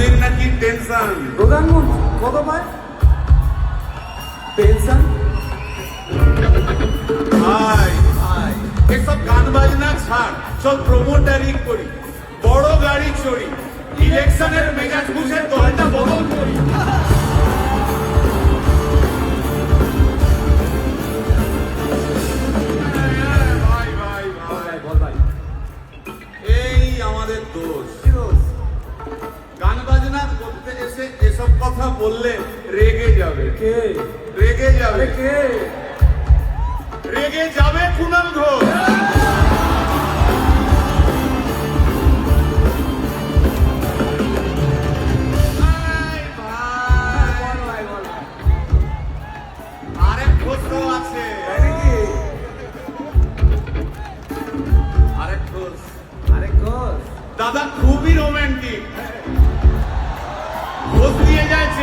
মোদির নাকি টেনশন। প্রধানমন্ত্রী কত পায় টেনশন? ভাই ভাই এসব গান বাজনা ছাড় সব প্রমোটারি করি। বড় গাড়ি চড়ি ইলেকশনের মেজাজ বুঝে দলটা বদল করি। ভাই ভাই ভাই ভাই এই আমাদের দোষ। বাজনা করতে এসে এসব কথা বললে রেগে যাবে। কে? রেগে যাবে। কে? রেগে যাবে কুণাল ঘোষ। ভাই, ভাই, বল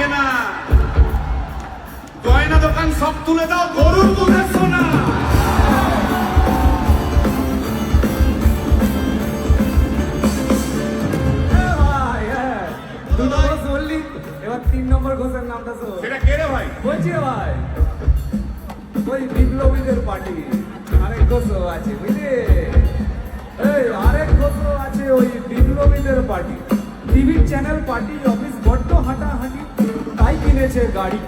যায় গয়না দোকান সব তুলে দাও গরুর দুধের সোনা। ভাই দুটো ঘোষ বললি এবার তিন নম্বর ঘোষের নামটা শোন। সেটা কে রে ভাই? বলছি ভাই ওই বিপ্লবীদের পার্টি। আরেক ঘোষও আছে বুঝলি? এই আরেক ঘোষও আছে ওই বিপ্লবীদের পার্টি। টিভির চ্যানেল পার্টি অফিস কিনেছে গাড়ি।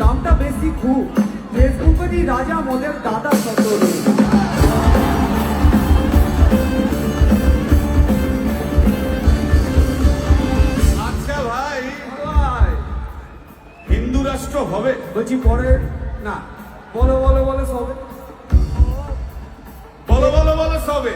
দামটা বেশি খুব। ফেসবুকেরই রাজা মদের দাদা সতরু আচ্ছা ভাই ভাই। হিন্দু রাষ্ট্র হবে। বলছি পরে না বলো বলো বলো সবে। বলো বলো বলো সবে।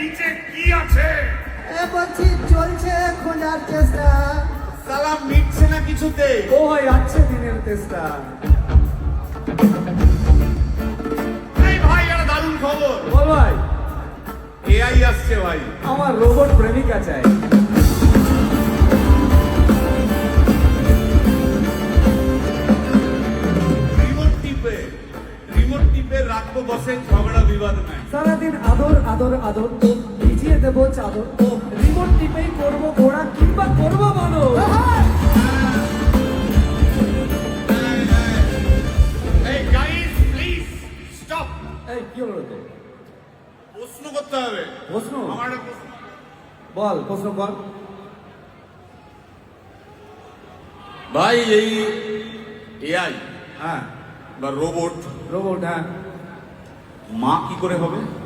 নিচে কি আছে? এ বলছি চলছে খোঁজার চেষ্টা সালাম মিটছে না কিছুতে? ও আছে দিনের চেষ্টা এই ভাই এটা দারুণ খবর। বল ভাই। এআই আসছে ভাই। আমার রোবট প্রেমিকা চাই বসে ঝগড়া বিবাদ নাই। সারাদিন আদর আদর আদর তো ভিজিয়ে দেবো চাদর। তো রিমোট টিপেই করব ঘোড়া কিংবা করব বলো এই প্লিজ স্টপ কি হলো তো প্রশ্ন করতে হবে। প্রশ্ন? আমার প্রশ্ন। বল প্রশ্ন বল। ভাই এই এআই হ্যাঁ। বা রোবট রোবট হ্যাঁ। মা কি করে হবে?